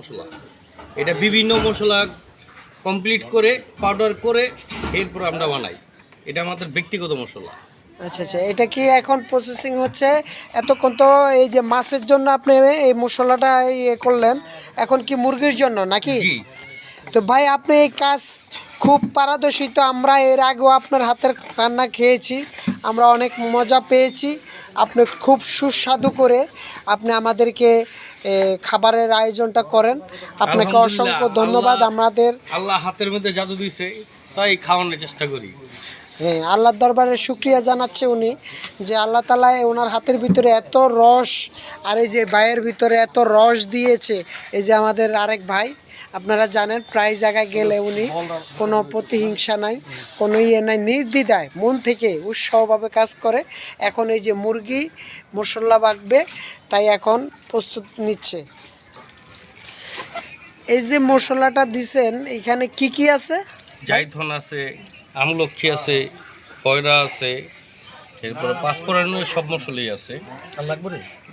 মশলা। এটা বিভিন্ন মশলা কমপ্লিট করে পাউডার করে এরপর আমরা বানাই। এটা আমাদের ব্যক্তিগত মশলা। আচ্ছা আচ্ছা এটা কি এখন প্রসেসিং হচ্ছে? এতক্ষণ তো এই যে মাছের জন্য আপনি এই মশলাটা ইয়ে করলেন এখন কি মুরগির জন্য নাকি? তো ভাই আপনি এই কাজ খুব পারদর্শী। তো আমরা এর আগেও আপনার হাতের রান্না খেয়েছি আমরা অনেক মজা পেয়েছি। আপনি খুব সুস্বাদু করে আপনি আমাদেরকে খাবারের আয়োজনটা করেন। আপনাকে অসংখ্য ধন্যবাদ। আমাদের আল্লাহ হাতের মধ্যে জাদু দিয়েছে তাই খাওয়ানোর চেষ্টা করি। হ্যাঁ আল্লাহর দরবারে শুক্রিয়া জানাচ্ছে উনি যে আল্লাহ তালা ওনার হাতের ভিতরে এত রস আর এই যে ভাইয়ের ভিতরে এত রস দিয়েছে। এই যে আমাদের আরেক ভাই আপনারা জানেন প্রায় জায়গায় গেলে উনি কোনো প্রতিহিংসা নাই কোনো ইয়ে নাই নির্দ্বিধায় মন থেকে উৎসাহভাবে কাজ করে। এখন এই যে মুরগি মশলা বাগবে তাই এখন প্রস্তুত নিচ্ছে। এই যে মশলাটা দিছেন এখানে কি কি আছে? জাইথন আছে আমলক্ষী আছে পয়রা আছে এরপর পাঁচফোড়নের সব মশলাই আছে।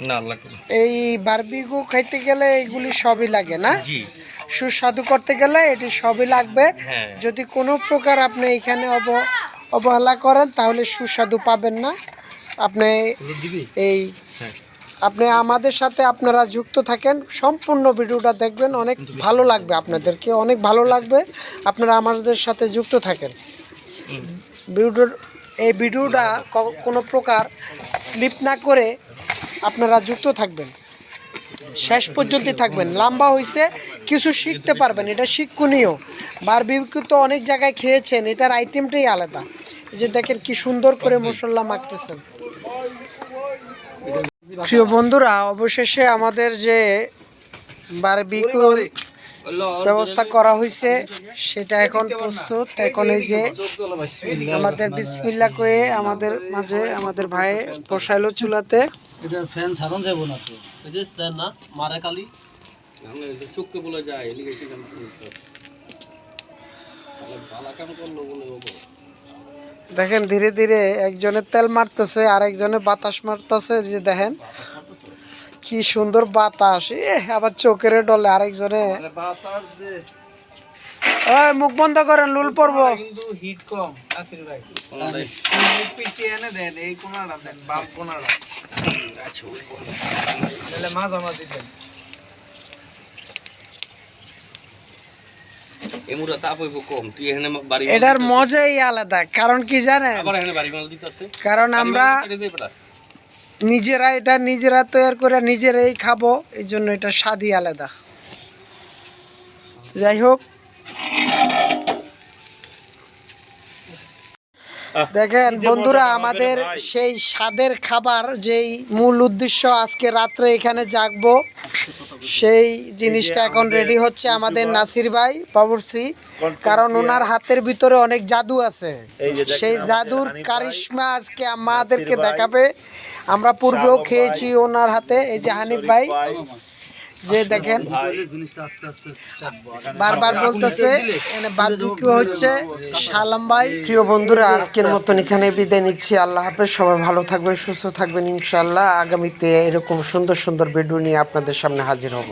না লাগবে না। এই বারবিকু খাইতে গেলে এইগুলি সবই লাগে না? জি। সুস্বাদু করতে গেলে এটি সবই লাগবে। হ্যাঁ। যদি কোনো প্রকার আপনি এখানে অব অবহেলা করেন তাহলে সুস্বাদু পাবেন না। আপনি এই হ্যাঁ। আপনি আমাদের সাথে আপনারা যুক্ত থাকেন সম্পূর্ণ ভিডিওটা দেখবেন অনেক ভালো লাগবে আপনাদেরকে অনেক ভালো লাগবে। আপনারা আমাদের সাথে যুক্ত থাকেন। ভিডিওর এই ভিডিওটা কোনো প্রকার স্লিপ না করে আপনারা যুক্ত থাকবেন। শেষ পর্যন্ত থাকবেন। লম্বা হয়েছে কিছু শিখতে পারবেন, এটা শিক্ষণীয়। বারবিকিউ তো অনেক জায়গায় খেয়েছেন, এটার আইটেমটাই আলাদা। যে দেখেন কি সুন্দর করে মশলা মাখতেছেন। প্রিয় বন্ধুরা, অবশেষে আমাদের যে বারবিকিউর ব্যবস্থা করা হয়েছে সেটা এখন প্রস্তুত। এখন এই যে আমাদের বিসমিল্লা কয়ে আমাদের মাঝে আমাদের ভাই বসাইলো চুলাতে। এটা ফ্যান ছাড়ানো যাব না তো। বুঝেছ তাই না মারা কালি। চোখকে বলে যায় দেখেন ধীরে ধীরে একজনে তেল মারতেছে আর একজনে বাতাস মারতেছে যে দেখেন। কি সুন্দর বাতাস। এ আবার চোখের ডলে আরেকজনে ওই মুখ বন্ধ করেন লুল পড়ব কিন্তু হিট কম। আসির ভাই পিটি এনে দেন এই কোনাটা দেন বাম কোনাটা। তাহলে মাঝামাঝি দেন। এটার মজাই আলাদা কারণ কি জানেন? কারণ আমরা নিজেরা এটা নিজেরা তৈরি করে নিজেরাই খাব এই জন্য এটা স্বাদই আলাদা। যাই হোক দেখেন বন্ধুরা আমাদের সেই স্বাদের খাবার যেই মূল উদ্দেশ্য আজকে রাত্রে এখানে জাগবো সেই জিনিসটা এখন রেডি হচ্ছে আমাদের নাসির ভাই বাবুরসি কারণ ওনার হাতের ভিতরে অনেক জাদু আছে। সেই জাদুর কারিশমা আজকে আমাদেরকে দেখাবে। আমরা পূর্বেও খেয়েছি ওনার হাতে এই যে হানিফ ভাই। যে দেখেন জিনিসটা আস্তে আস্তে চাপবো বারবার বলতেছে এখানে বারবিকিউ হচ্ছে? সালাম ভাই প্রিয় বন্ধুরা আজকের মতন এখানে বিদায় নিচ্ছি। আল্লাহ হাফেজ সবাই ভালো থাকবেন সুস্থ থাকবেন ইনশাআল্লাহ। আগামীতে এরকম সুন্দর সুন্দর ভিডিও নিয়ে আপনাদের সামনে হাজির হব।